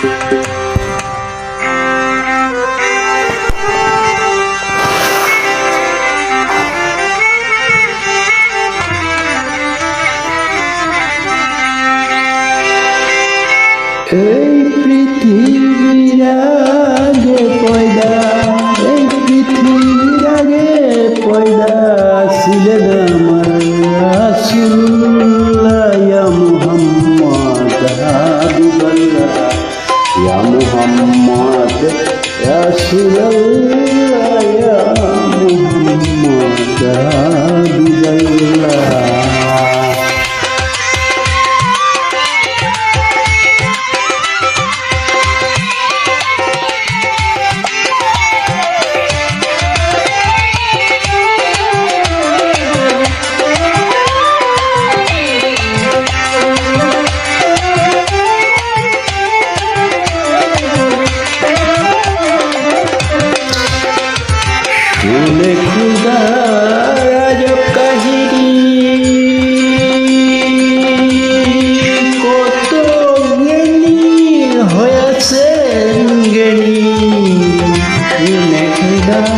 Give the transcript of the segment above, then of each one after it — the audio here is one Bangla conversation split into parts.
Hey, pretty. বলে খুদা রাজব কত জ্ঞানী হয়েছে জ্ঞানী খুদা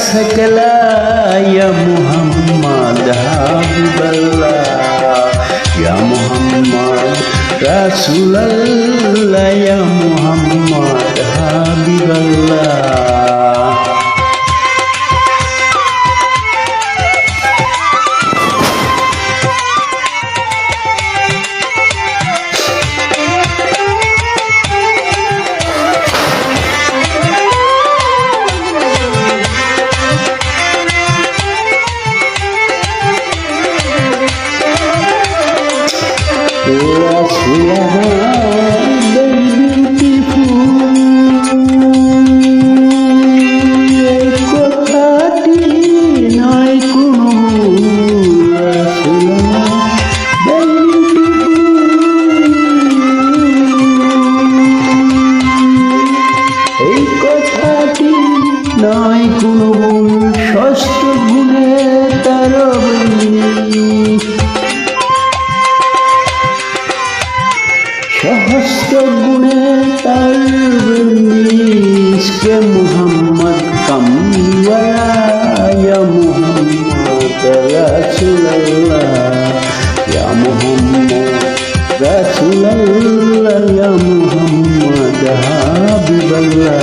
सकला या मुहम्मद हबीबल्लाह या मुहम्मद रसूलल्लाह या मुहम्मद हबीबल्लाह సహస్ర గుణే తల్విస్కే ముహమ్మద్ కంవరాయ ముహమ్మద్ రసులల్లా యా ముహమ్మద్ రసులల్లా యా ముహమ్మద్ హాబిబల్లా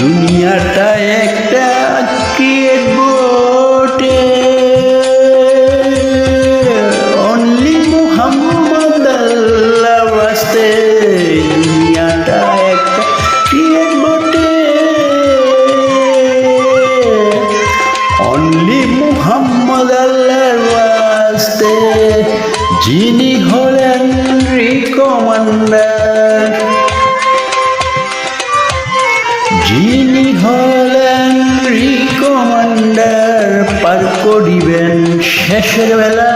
দুনিয়াটা একটা ক্রিকেট বোটে অনলি মোহাম্মদ আল্লাহতে দুনিয়াটা একটা ক্রিকেট বটে অনলি মোহাম্মদ আল্লাহতে যিনি হলেন রিকমান্ডার। যিনি হলেন রিকমান্ডার, পার করিবেন শেষের বেলা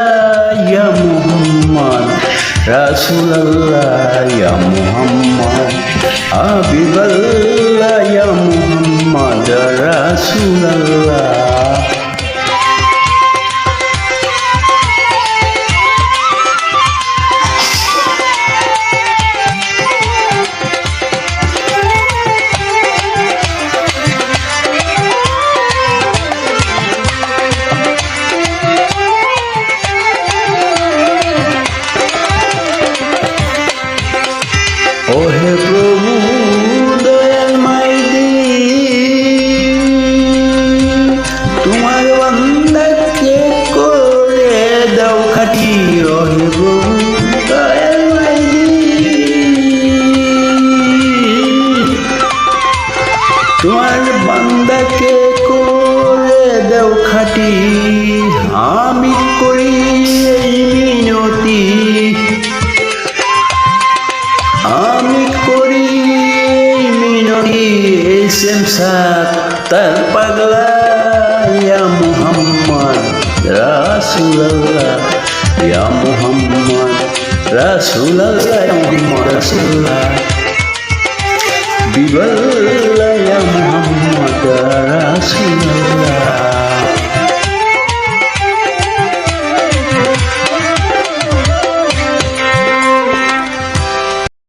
ইয়া মুহাম্মদ মোহাম্মদ ইয়া মুহাম্মদ, হাবিবাল্লাহ ইয়া মুহাম্মদ খাটি আমি করি এই মিনতি আমি করি এই মিনতি এসএম সাত্তার পাগলা, ইয়া মুহাম্মদ রাসূলুল্লাহ, ইয়া মুহাম্মদ রাসূলুল্লাহ, ইয়া মুহাম্মদ বিবল